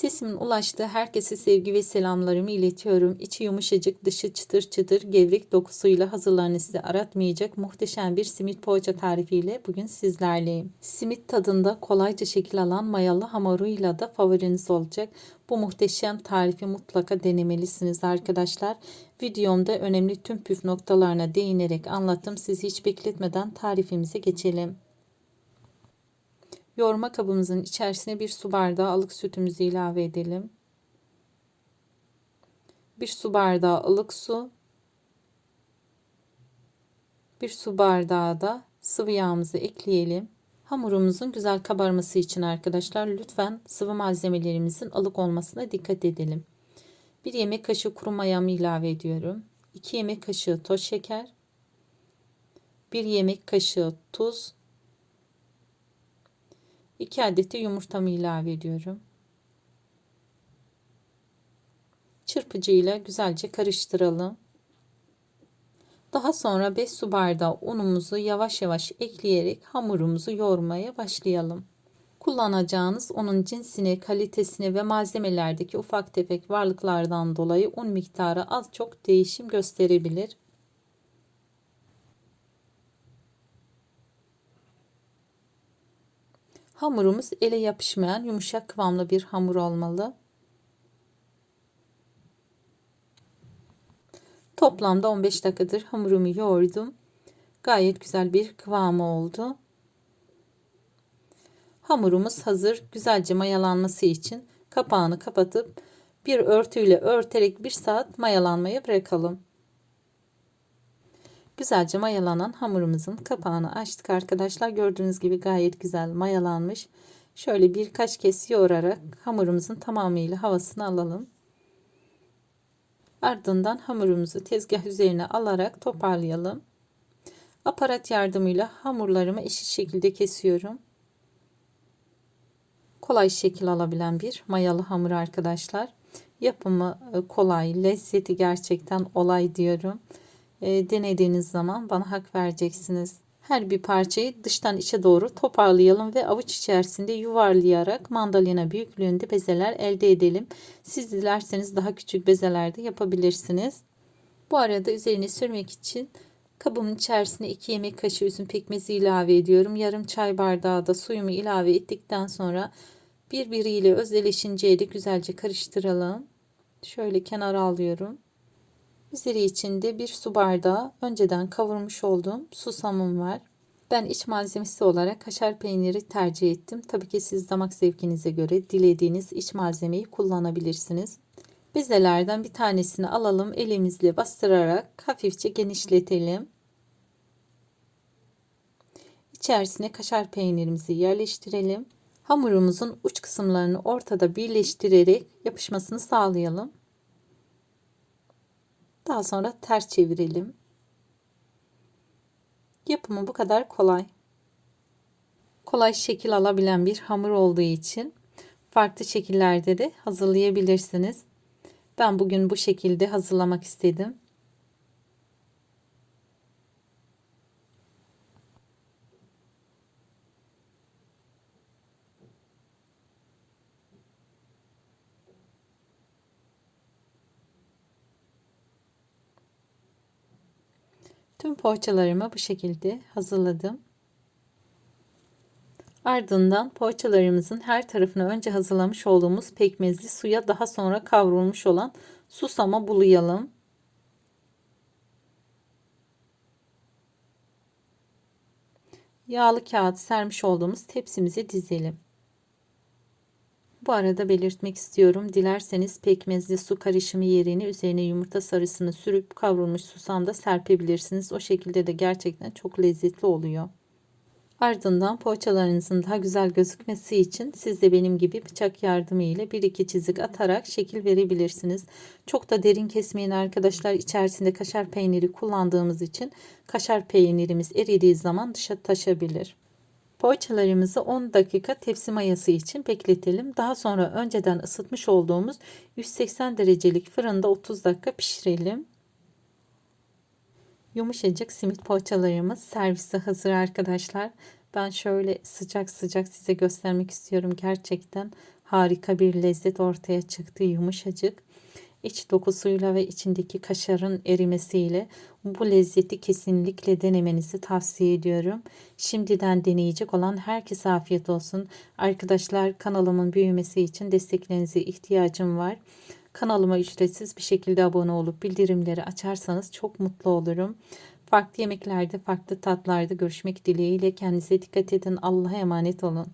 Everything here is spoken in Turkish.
Sesimin ulaştığı herkese sevgi ve selamlarımı iletiyorum. İçi yumuşacık, dışı çıtır çıtır, gevrek dokusuyla hazırlarını size aratmayacak muhteşem bir simit poğaça tarifiyle bugün sizlerleyim. Simit tadında kolayca şekil alan mayalı hamuruyla da favoriniz olacak. Bu muhteşem tarifi mutlaka denemelisiniz arkadaşlar. Videomda önemli tüm püf noktalarına değinerek anlattım. Sizi hiç bekletmeden tarifimize geçelim. Yoğurma kabımızın içerisine bir su bardağı ılık sütümüzü ilave edelim. Bir su bardağı ılık su. Bir su bardağı da sıvı yağımızı ekleyelim. Hamurumuzun güzel kabarması için arkadaşlar lütfen sıvı malzemelerimizin ılık olmasına dikkat edelim. Bir yemek kaşığı kuru mayamı ilave ediyorum. 2 yemek kaşığı toz şeker. 1 yemek kaşığı tuz 2 adet de yumurtamı ilave ediyorum. Çırpıcıyla güzelce karıştıralım. Daha sonra 5 su bardağı unumuzu yavaş yavaş ekleyerek hamurumuzu yoğurmaya başlayalım. Kullanacağınız unun cinsine, kalitesine ve malzemelerdeki ufak tefek varlıklardan dolayı un miktarı az çok değişim gösterebilir. Hamurumuz ele yapışmayan yumuşak kıvamlı bir hamur olmalı. Toplamda 15 dakikadır hamurumu yoğurdum. Gayet güzel bir kıvamı oldu. Hamurumuz hazır. Güzelce mayalanması için kapağını kapatıp bir örtüyle örterek bir saat mayalanmaya bırakalım. Güzelce mayalanan hamurumuzun kapağını açtık arkadaşlar. Gördüğünüz gibi gayet güzel mayalanmış. Şöyle birkaç kez yoğurarak hamurumuzun tamamıyla havasını alalım. Ardından hamurumuzu tezgah üzerine alarak toparlayalım. Aparat yardımıyla hamurlarımı eşit şekilde kesiyorum. Kolay şekil alabilen bir mayalı hamur arkadaşlar. Yapımı e, kolay, lezzeti gerçekten olay diyorum e, denediğiniz zaman bana hak vereceksiniz. Her bir parçayı dıştan içe doğru toparlayalım ve avuç içerisinde yuvarlayarak mandalina büyüklüğünde bezeler elde edelim. Siz dilerseniz daha küçük bezelerde yapabilirsiniz. Bu arada üzerine sürmek için kabımın içerisine 2 yemek kaşığı üzüm pekmezi ilave ediyorum. Yarım çay bardağı da suyumu ilave ettikten sonra birbiriyle özdeşinceye de güzelce karıştıralım. Şöyle kenara alıyorum. Üzeri içinde bir su bardağı önceden kavurmuş olduğum susamım var. Ben iç malzemesi olarak kaşar peyniri tercih ettim. Tabii ki siz damak zevkinize göre dilediğiniz iç malzemeyi kullanabilirsiniz. Bezelerden bir tanesini alalım elimizle bastırarak hafifçe genişletelim. İçerisine kaşar peynirimizi yerleştirelim. Hamurumuzun uç kısımlarını ortada birleştirerek yapışmasını sağlayalım. Daha sonra ters çevirelim. Yapımı bu kadar kolay. Kolay şekil alabilen bir hamur olduğu için farklı şekillerde de hazırlayabilirsiniz. Ben bugün bu şekilde hazırlamak istedim. Tüm poğaçalarımı bu şekilde hazırladım. Ardından poğaçalarımızın her tarafını önce hazırlamış olduğumuz pekmezli suya daha sonra kavrulmuş olan susama bulayalım. Yağlı kağıt sermiş olduğumuz tepsimize dizelim. Bu arada belirtmek istiyorum. Dilerseniz pekmezli su karışımı yerine üzerine yumurta sarısını sürüp kavrulmuş susam da serpebilirsiniz. O şekilde de gerçekten çok lezzetli oluyor. Ardından poğaçalarınızın daha güzel gözükmesi için siz de benim gibi bıçak yardımı ile bir iki çizik atarak şekil verebilirsiniz. Çok da derin kesmeyin arkadaşlar. İçerisinde kaşar peyniri kullandığımız için kaşar peynirimiz eridiği zaman dışa taşabilir. Poğaçalarımızı 10 dakika tepsi mayası için bekletelim. Daha sonra önceden ısıtmış olduğumuz 180 derecelik fırında 30 dakika pişirelim. Yumuşacık simit poğaçalarımız servise hazır arkadaşlar. Ben şöyle sıcak sıcak size göstermek istiyorum. Gerçekten harika bir lezzet ortaya çıktı yumuşacık. İç dokusuyla ve içindeki kaşarın erimesiyle bu lezzeti kesinlikle denemenizi tavsiye ediyorum. Şimdiden deneyecek olan herkese afiyet olsun. Arkadaşlar kanalımın büyümesi için desteklerinize ihtiyacım var. Kanalıma ücretsiz bir şekilde abone olup bildirimleri açarsanız çok mutlu olurum. Farklı yemeklerde, farklı tatlarda görüşmek dileğiyle kendinize dikkat edin. Allah'a emanet olun.